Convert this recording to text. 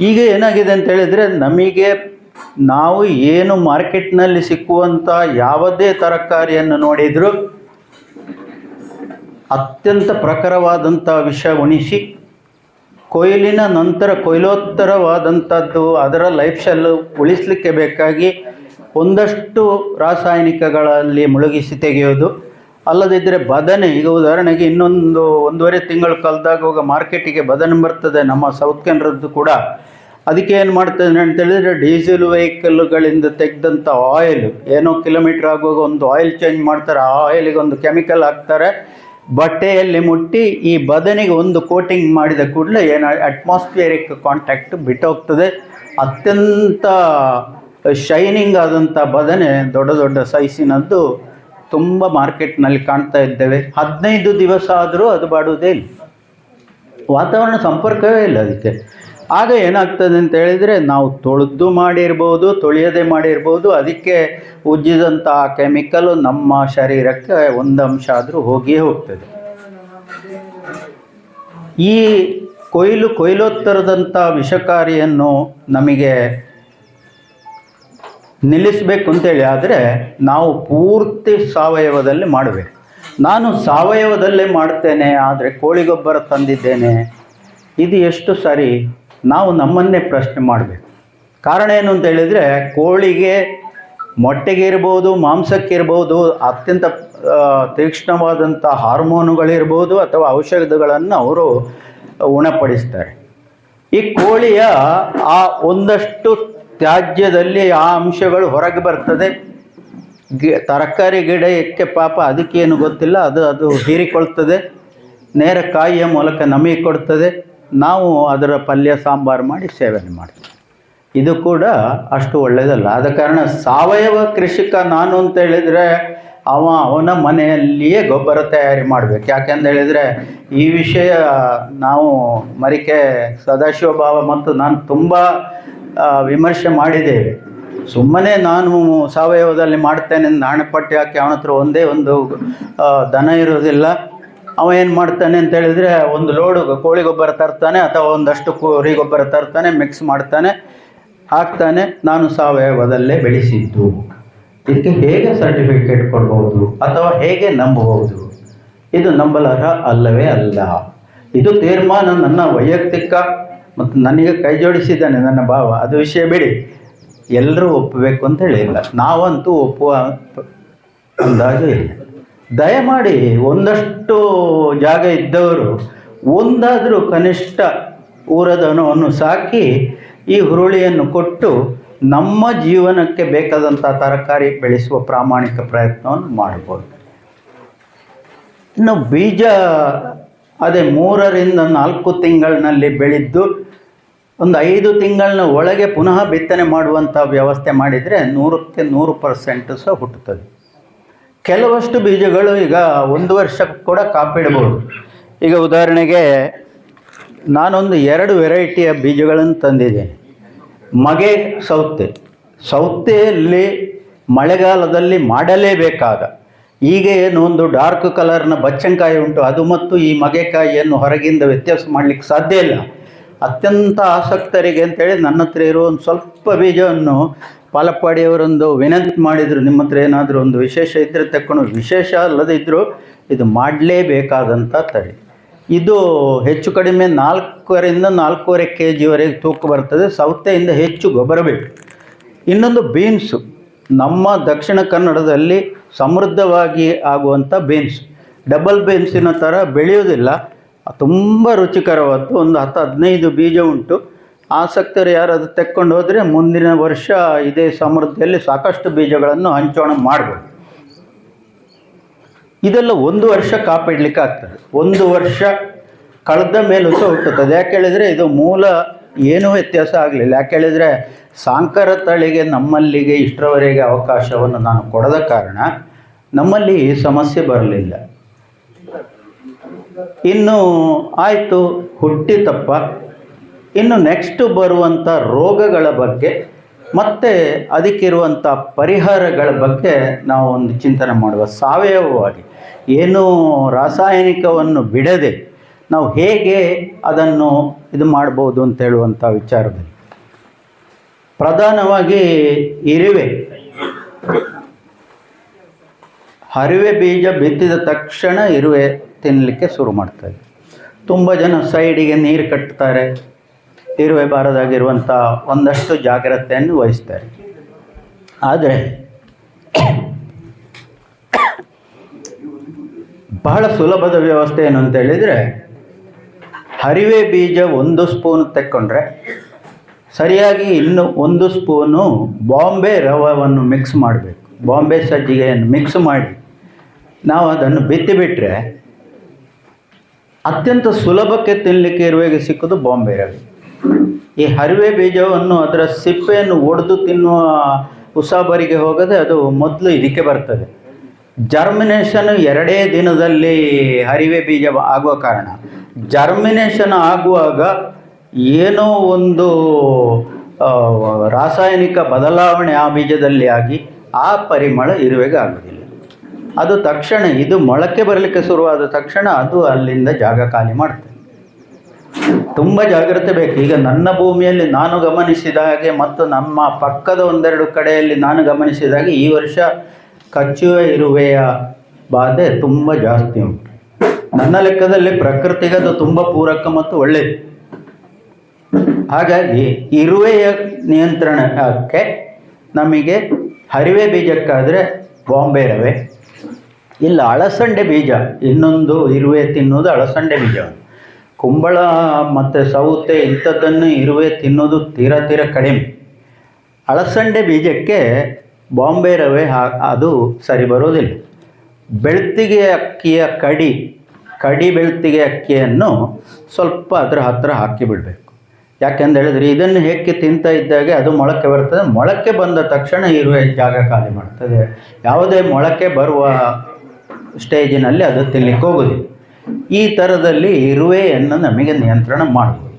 ಈಗ ಏನಾಗಿದೆ ಅಂತ ಹೇಳಿದರೆ ನಮಗೆ ನಾವು ಏನು ಮಾರ್ಕೆಟ್ನಲ್ಲಿ ಸಿಕ್ಕುವಂಥ ಯಾವುದೇ ತರಕಾರಿಯನ್ನು ನೋಡಿದರೂ ಅತ್ಯಂತ ಪ್ರಖರವಾದಂಥ ವಿಷ ಉಣಿಸಿ ಕೊಯ್ಲಿನ ನಂತರ ಕೊಯ್ಲೋತ್ತರವಾದಂಥದ್ದು ಅದರ ಲೈಫ್ ಶೆಲ್ ಉಳಿಸಲಿಕ್ಕೆ ಬೇಕಾಗಿ ಒಂದಷ್ಟು ರಾಸಾಯನಿಕಗಳಲ್ಲಿ ಮುಳುಗಿಸಿ ತೆಗೆಯೋದು ಅಲ್ಲದಿದ್ದರೆ ಬದನೆ, ಈಗ ಉದಾಹರಣೆಗೆ ಇನ್ನೊಂದು ಒಂದೂವರೆ ತಿಂಗಳು ಕಾಲದಾಗ ಮಾರ್ಕೆಟಿಗೆ ಬದನೆ ಬರ್ತದೆ ನಮ್ಮ ಸೌತ್ ಕೇಂದ್ರದ್ದು ಕೂಡ. ಅದಕ್ಕೆ ಏನು ಮಾಡ್ತದೆ ಅಂತ ಹೇಳಿದರೆ ಡೀಸೆಲ್ ವೆಹಿಕಲ್ಗಳಿಂದ ತೆಗೆದಂಥ ಆಯಿಲ್ ಏನೋ ಕಿಲೋಮೀಟ್ರ್ ಆಗುವಾಗ ಒಂದು ಆಯಿಲ್ ಚೇಂಜ್ ಮಾಡ್ತಾರೆ. ಆ ಆಯಿಲಿಗೆ ಒಂದು ಕೆಮಿಕಲ್ ಹಾಕ್ತಾರೆ. ಬಟ್ಟೆಯಲ್ಲಿ ಮುಟ್ಟಿ ಈ ಬದನಿಗೆ ಒಂದು ಕೋಟಿಂಗ್ ಮಾಡಿದ ಕೂಡಲೇ ಏನು ಅಟ್ಮಾಸ್ಫಿಯರಿಕ್ ಕಾಂಟ್ಯಾಕ್ಟ್ ಬಿಟ್ಟೋಗ್ತದೆ. ಅತ್ಯಂತ ಶೈನಿಂಗ್ ಆದಂಥ ಬದನೆ ದೊಡ್ಡ ದೊಡ್ಡ ಸೈಜಿನದ್ದು ತುಂಬ ಮಾರ್ಕೆಟ್ನಲ್ಲಿ ಕಾಣ್ತಾ ಇದ್ದೇವೆ. ಹದಿನೈದು ದಿವಸ ಆದರೂ ಅದು ಬಾಡುವುದೇ ಇಲ್ಲ. ವಾತಾವರಣ ಸಂಪರ್ಕವೇ ಇಲ್ಲ ಅದಕ್ಕೆ. ಆಗ ಏನಾಗ್ತದೆ ಅಂತ ಹೇಳಿದರೆ ನಾವು ತೊಳೆದು ಮಾಡಿರ್ಬೋದು, ತೊಳೆಯದೆ ಮಾಡಿರ್ಬೋದು, ಅದಕ್ಕೆ ಉಜ್ಜಿದಂಥ ಕೆಮಿಕಲು ನಮ್ಮ ಶರೀರಕ್ಕೆ ಒಂದು ಅಂಶ ಆದರೂ ಹೋಗಿಯೇ ಹೋಗ್ತದೆ. ಈ ಕೊಯ್ಲು, ಕೊಯ್ಲೋತ್ತರದಂಥ ವಿಷಕಾರಿಯನ್ನು ನಮಗೆ ನಿಲ್ಲಿಸಬೇಕು ಅಂತೇಳಿ ಆದರೆ ನಾವು ಪೂರ್ತಿ ಸಾವಯವದಲ್ಲಿ ಮಾಡಬೇಕು. ನಾನು ಸಾವಯವದಲ್ಲೇ ಮಾಡ್ತೇನೆ, ಆದರೆ ಕೋಳಿ ಗೊಬ್ಬರ ತಂದಿದ್ದೇನೆ. ಇದು ಎಷ್ಟು ಸರಿ ನಾವು ನಮ್ಮನ್ನೇ ಪ್ರಶ್ನೆ ಮಾಡಬೇಕು. ಕಾರಣ ಏನು ಅಂತ ಹೇಳಿದರೆ, ಕೋಳಿಗೆ ಮೊಟ್ಟೆಗೆ ಇರ್ಬೋದು ಮಾಂಸಕ್ಕಿರ್ಬೋದು ಅತ್ಯಂತ ತೀಕ್ಷ್ಣವಾದಂಥ ಹಾರ್ಮೋನುಗಳಿರ್ಬೋದು ಅಥವಾ ಔಷಧಗಳನ್ನು ಅವರು ಉಣಪಡಿಸ್ತಾರೆ. ಈ ಕೋಳಿಯ ಆ ಒಂದಷ್ಟು ತ್ಯಾಜ್ಯದಲ್ಲಿ ಆ ಅಂಶಗಳು ಹೊರಗೆ ಬರ್ತದೆ. ಗಿ, ತರಕಾರಿ ಗಿಡಕ್ಕೆ ಪಾಪ ಅದಕ್ಕೇನು ಗೊತ್ತಿಲ್ಲ, ಅದು ಅದು ಹೀರಿಕೊಳ್ತದೆ. ನೇರ ಕಾಯಿಯ ಮೂಲಕ ನಮಗೆ ಕೊಡ್ತದೆ. ನಾವು ಅದರ ಪಲ್ಯ, ಸಾಂಬಾರು ಮಾಡಿ ಸೇವನೆ ಮಾಡ್ತೀವಿ. ಇದು ಕೂಡ ಅಷ್ಟು ಒಳ್ಳೆಯದಲ್ಲ ಆದ ಕಾರಣ ಸಾವಯವ ಕೃಷಿಕ ನಾನು ಅಂತ ಹೇಳಿದರೆ ಅವ ಅವನ ಮನೆಯಲ್ಲಿಯೇ ಗೊಬ್ಬರ ತಯಾರಿ ಮಾಡಬೇಕು. ಯಾಕೆಂತ ಹೇಳಿದರೆ ಈ ವಿಷಯ ನಾವು ಮರಿಕೆ ಸದಾಶಿವ ಭಾವ ಮತ್ತು ನಾನು ತುಂಬ ವಿಮರ್ಶೆ ಮಾಡಿದ್ದೇವೆ. ಸುಮ್ಮನೆ ನಾನು ಸಾವಯವದಲ್ಲಿ ಮಾಡ್ತೇನೆ ನಾಣಪಟ್ಟಿ ಹಾಕಿ ಅವನ ಹತ್ರ ಒಂದೇ ಒಂದು ದನ ಇರೋದಿಲ್ಲ ಅವ ಏನು ಮಾಡ್ತಾನೆ ಅಂತ ಹೇಳಿದರೆ ಒಂದು ಲೋಡು ಕೋಳಿ ಗೊಬ್ಬರ ತರ್ತಾನೆ ಅಥವಾ ಒಂದಷ್ಟು ಕುರಿ ಗೊಬ್ಬರ ತರ್ತಾನೆ ಮಿಕ್ಸ್ ಮಾಡ್ತಾನೆ, ಹಾಕ್ತಾನೆ. ನಾನು ಸಾವಯವದಲ್ಲೇ ಬೆಳೆಸಿದ್ದು. ಇದಕ್ಕೆ ಹೇಗೆ ಸರ್ಟಿಫಿಕೇಟ್ ಕೊಡ್ಬೋದು ಅಥವಾ ಹೇಗೆ ನಂಬಬಹುದು? ಇದು ನಂಬಲರ್ಹ ಅಲ್ಲವೇ ಅಲ್ಲ. ಇದು ತೀರ್ಮಾನ ನನ್ನ ವೈಯಕ್ತಿಕ ಮತ್ತು ನನಗೆ ಕೈ ಜೋಡಿಸಿದ್ದಾನೆ ನನ್ನ ಭಾವ. ಅದು ವಿಷಯ ಬಿಡಿ. ಎಲ್ಲರೂ ಒಪ್ಪಬೇಕು ಅಂತ ಹೇಳಿಲ್ಲ. ನಾವಂತೂ ಒಪ್ಪುವ ಅಂದಾಜು ಇಲ್ಲ. ದಯಮಾಡಿ ಒಂದಷ್ಟು ಜಾಗ ಇದ್ದವರು, ಒಂದಾದರೂ ಕನಿಷ್ಠ ಊರದನವನ್ನು ಸಾಕಿ ಈ ಹುರುಳಿಯನ್ನು ಕೊಟ್ಟು ನಮ್ಮ ಜೀವನಕ್ಕೆ ಬೇಕಾದಂಥ ತರಕಾರಿ ಬೆಳೆಸುವ ಪ್ರಾಮಾಣಿಕ ಪ್ರಯತ್ನವನ್ನು ಮಾಡ್ಬೋದು. ಇನ್ನು ಬೀಜ ಅದೇ ಮೂರರಿಂದ ನಾಲ್ಕು ತಿಂಗಳಿನಲ್ಲಿ ಬೆಳೆದ್ದು ಒಂದು ಐದು ತಿಂಗಳಿನ ಒಳಗೆ ಪುನಃ ಬಿತ್ತನೆ ಮಾಡುವಂಥ ವ್ಯವಸ್ಥೆ ಮಾಡಿದರೆ ನೂರಕ್ಕೆ ನೂರು ಪರ್ಸೆಂಟ್ ಸಹ ಹುಟ್ಟುತ್ತದೆ. ಕೆಲವಷ್ಟು ಬೀಜಗಳು ಈಗ ಒಂದು ವರ್ಷ ಕೂಡ ಕಾಪಿಡ್ಬೋದು ಈಗ ಉದಾಹರಣೆಗೆ ನಾನೊಂದು ಎರಡು ವೆರೈಟಿಯ ಬೀಜಗಳನ್ನು ತಂದಿದ್ದೇನೆ. ಮಗೆ ಸೌತೆ. ಸೌತೆಯಲ್ಲಿ ಮಳೆಗಾಲದಲ್ಲಿ ಮಾಡಲೇಬೇಕಾದ ಈಗ ಏನು ಒಂದು ಡಾರ್ಕ್ ಕಲರ್ನ ಬಚ್ಚಂಕಾಯಿ ಉಂಟು, ಅದು ಮತ್ತು ಈ ಮಗೆಕಾಯಿಯನ್ನು ಹೊರಗಿಂದ ವ್ಯತ್ಯಾಸ ಮಾಡಲಿಕ್ಕೆ ಸಾಧ್ಯ ಇಲ್ಲ. ಅತ್ಯಂತ ಆಸಕ್ತರಿಗೆ ಅಂತೇಳಿ ನನ್ನ ಹತ್ರ ಇರೋ ಒಂದು ಸ್ವಲ್ಪ ಬೀಜವನ್ನು ಪಾಲಪ್ಪಾಡಿಯವರೊಂದು ವಿನಂತಿ ಮಾಡಿದರು, ನಿಮ್ಮ ಹತ್ರ ಏನಾದರೂ ಒಂದು ವಿಶೇಷ ಇದ್ದರೆ ತಕ್ಕೊಂಡು ವಿಶೇಷ ಅಲ್ಲದಿದ್ದರೂ ಇದು ಮಾಡಲೇಬೇಕಾದಂಥ ತಳಿ. ಇದು ಹೆಚ್ಚು ಕಡಿಮೆ ನಾಲ್ಕರಿಂದ ನಾಲ್ಕೂವರೆ ಕೆ ಜಿವರೆಗೆ ತೂಕ ಬರ್ತದೆ. ಸೌತೆಯಿಂದ ಹೆಚ್ಚು ಗೊಬ್ಬರ ಬೇಕು. ಇನ್ನೊಂದು ಬೀನ್ಸು. ನಮ್ಮ ದಕ್ಷಿಣ ಕನ್ನಡದಲ್ಲಿ ಸಮೃದ್ಧವಾಗಿ ಆಗುವಂಥ ಬೀನ್ಸ್. ಡಬಲ್ ಬೀನ್ಸಿನ ಥರ ಬೆಳೆಯೋದಿಲ್ಲ ತುಂಬ ರುಚಿಕರವಾದ್ದು. ಒಂದು ಹತ್ತು ಹದಿನೈದು ಬೀಜ ಉಂಟು. ಆಸಕ್ತರು ಯಾರಾದರೂ ತೆಕ್ಕೊಂಡು ಹೋದರೆ ಮುಂದಿನ ವರ್ಷ ಇದೇ ಸಮೃದ್ಧಿಯಲ್ಲಿ ಸಾಕಷ್ಟು ಬೀಜಗಳನ್ನು ಹಂಚೋಣ ಮಾಡ್ಬೋದು. ಇದೆಲ್ಲ ಒಂದು ವರ್ಷ ಕಾಪಿಡ್ಲಿಕ್ಕೆ ಆಗ್ತದೆ. ಒಂದು ವರ್ಷ ಕಳೆದ ಮೇಲೂ ಸಹ ಹುಟ್ಟುತ್ತದೆ. ಯಾಕೆ ಹೇಳಿದರೆ ಇದು ಮೂಲ ಏನೂ ವ್ಯತ್ಯಾಸ ಆಗಲಿಲ್ಲ. ಯಾಕೆ ಹೇಳಿದರೆ ಸಾಂಕರ ತಳಿಗೆ ನಮ್ಮಲ್ಲಿಗೆ ಇಷ್ಟರವರೆಗೆ ಅವಕಾಶವನ್ನು ನಾನು ಕೊಡದ ಕಾರಣ ನಮ್ಮಲ್ಲಿ ಸಮಸ್ಯೆ ಬರಲಿಲ್ಲ. ಇನ್ನು ಆಯಿತು, ಹುಟ್ಟಿತಪ್ಪ. ಇನ್ನು ನೆಕ್ಸ್ಟ್ ಬರುವಂಥ ರೋಗಗಳ ಬಗ್ಗೆ, ಮತ್ತು ಅದಕ್ಕಿರುವಂಥ ಪರಿಹಾರಗಳ ಬಗ್ಗೆ ನಾವು ಒಂದು ಚಿಂತನೆ ಮಾಡುವ ಸಾವಯವವಾಗಿ. ಏನು ರಾಸಾಯನಿಕವನ್ನು ಬಿಡದೆ ನಾವು ಹೇಗೆ ಅದನ್ನು ಇದು ಮಾಡ್ಬೋದು ಅಂತ ಹೇಳುವಂಥ ವಿಚಾರದಲ್ಲಿ. ಪ್ರಧಾನವಾಗಿ ಇರುವೆ. ಹರಿವೆ ಬೀಜ ಬಿತ್ತಿದ ತಕ್ಷಣ ಇರುವೆ ತಿನ್ನಲಿಕ್ಕೆ ಶುರು ಮಾಡ್ತಾರೆ. ತುಂಬ ಜನ ಸೈಡಿಗೆ ನೀರು ಕಟ್ತಾರೆ. ಇರುವೆ ಬಾರದಾಗಿರುವಂಥ ಒಂದಷ್ಟು ಜಾಗ್ರತೆಯನ್ನು ವಹಿಸ್ತಾರೆ. ಆದರೆ, ಬಹಳ ಸುಲಭದ ವ್ಯವಸ್ಥೆ ಏನು ಅಂತ ಹೇಳಿದರೆ, ಹರಿವೆ ಬೀಜ ಒಂದು ಸ್ಪೂನ್ ತೆಕ್ಕೊಂಡ್ರೆ, ಸರಿಯಾಗಿ ಇನ್ನು ಒಂದು ಸ್ಪೂನು ಬಾಂಬೆ ರವವನ್ನು ಮಿಕ್ಸ್ ಮಾಡಬೇಕು. ಬಾಂಬೆ ಸಜ್ಜಿಗೆಯನ್ನು ಮಿಕ್ಸ್ ಮಾಡಿ, ನಾವು ಅದನ್ನು ಬಿತ್ತಿಬಿಟ್ರೆ ಅತ್ಯಂತ ಸುಲಭಕ್ಕೆ ತಿನ್ನಲಿಕ್ಕೆ ಇರುವಾಗ ಸಿಕ್ಕೋದು ಬಾಂಬೆ ರವೆ. ಈ ಹರಿವೆ ಬೀಜವನ್ನು ಅದರ ಸಿಪ್ಪೆಯನ್ನು ಒಡೆದು ತಿನ್ನುವ ಉಸಾಬರಿಗೆ ಹೋಗದೆ ಅದು ಮೊದಲು ಇದಕ್ಕೆ ಬರ್ತದೆ. ಜರ್ಮಿನೇಷನ್ ಎರಡೇ ದಿನದಲ್ಲಿ ಹರಿವೆ ಬೀಜ ಆಗುವ ಕಾರಣ. ಜರ್ಮಿನೇಷನ್ ಆಗುವಾಗ ಏನೋ ಒಂದು ರಾಸಾಯನಿಕ ಬದಲಾವಣೆ ಆ ಬೀಜದಲ್ಲಿ ಆಗಿ ಆ ಪರಿಮಳ ಇರುವೆಗೆ ಆಗೋದಿಲ್ಲ ಅದು ತಕ್ಷಣ, ಇದು ಮೊಳಕೆ ಬರಲಿಕ್ಕೆ ಶುರುವಾದ ತಕ್ಷಣ ಅದು ಅಲ್ಲಿಂದ ಜಾಗ ಖಾಲಿ ಮಾಡ್ತದೆ. ತುಂಬ ಜಾಗ್ರತೆ ಬೇಕು. ಈಗ ನನ್ನ ಭೂಮಿಯಲ್ಲಿ ನಾನು ಗಮನಿಸಿದ ಹಾಗೆ ಮತ್ತು ನಮ್ಮ ಪಕ್ಕದ ಒಂದೆರಡು ಕಡೆಯಲ್ಲಿ ನಾನು ಗಮನಿಸಿದ ಹಾಗೆ ಈ ವರ್ಷ ಕಚ್ಚುವ ಇರುವೆಯ ಬಾಧೆ ತುಂಬ ಜಾಸ್ತಿ ಉಂಟು. ನನ್ನ ಲೆಕ್ಕದಲ್ಲಿ ಪ್ರಕೃತಿಗೆ ಅದು ತುಂಬ ಪೂರಕ ಮತ್ತು ಒಳ್ಳೆಯದು ಹಾಗಾಗಿ ಇರುವೆಯ ನಿಯಂತ್ರಣಕ್ಕೆ ನಮಗೆ ಹರಿವೆ ಬೀಜಕ್ಕಾದರೆ ಬಾಂಬೆ ರವೆ, ಇಲ್ಲ ಅಳಸಂಡೆ ಬೀಜ, ಇನ್ನೊಂದು ಇರುವೆ ತಿನ್ನುವುದು ಅಳಸಂಡೆ ಬೀಜ ಕುಂಬಳ ಮತ್ತು ಸೌತೆ ಇಂಥದ್ದನ್ನು ಇರುವೆ ತಿನ್ನೋದು ತೀರಾ ತೀರ ಕಡಿಮೆ. ಅಳಸಂಡೆ ಬೀಜಕ್ಕೆ ಬಾಂಬೆ ರವೆ ಅದು ಸರಿ ಬರೋದಿಲ್ಲ. ಬೆಳ್ತಿಗೆ ಅಕ್ಕಿಯ ಕಡಿ ಕಡಿ ಬೆಳ್ತಿಗೆ ಅಕ್ಕಿಯನ್ನು ಸ್ವಲ್ಪ ಅದರ ಹತ್ತಿರ ಹಾಕಿ ಬಿಡಬೇಕು ಹೇಳಿದ್ರೆ ಇದನ್ನು ಹೇಗೆ ತಿಂತಾ ಇದ್ದಾಗೆ ಅದು ಮೊಳಕೆ ಬರ್ತದೆ. ಮೊಳಕೆ ಬಂದ ತಕ್ಷಣ ಇರುವೆ ಜಾಗ ಖಾಲಿ ಮಾಡ್ತದೆ. ಯಾವುದೇ ಮೊಳಕೆ ಬರುವ ಸ್ಟೇಜಿನಲ್ಲಿ ಅದು ತಿನ್ನಲಿಕ್ಕೆ ಹೋಗೋದಿಲ್ಲ. ಈ ಥರದಲ್ಲಿ ಇರುವೆಯನ್ನು ನಮಗೆ ನಿಯಂತ್ರಣ ಮಾಡ್ಬೋದು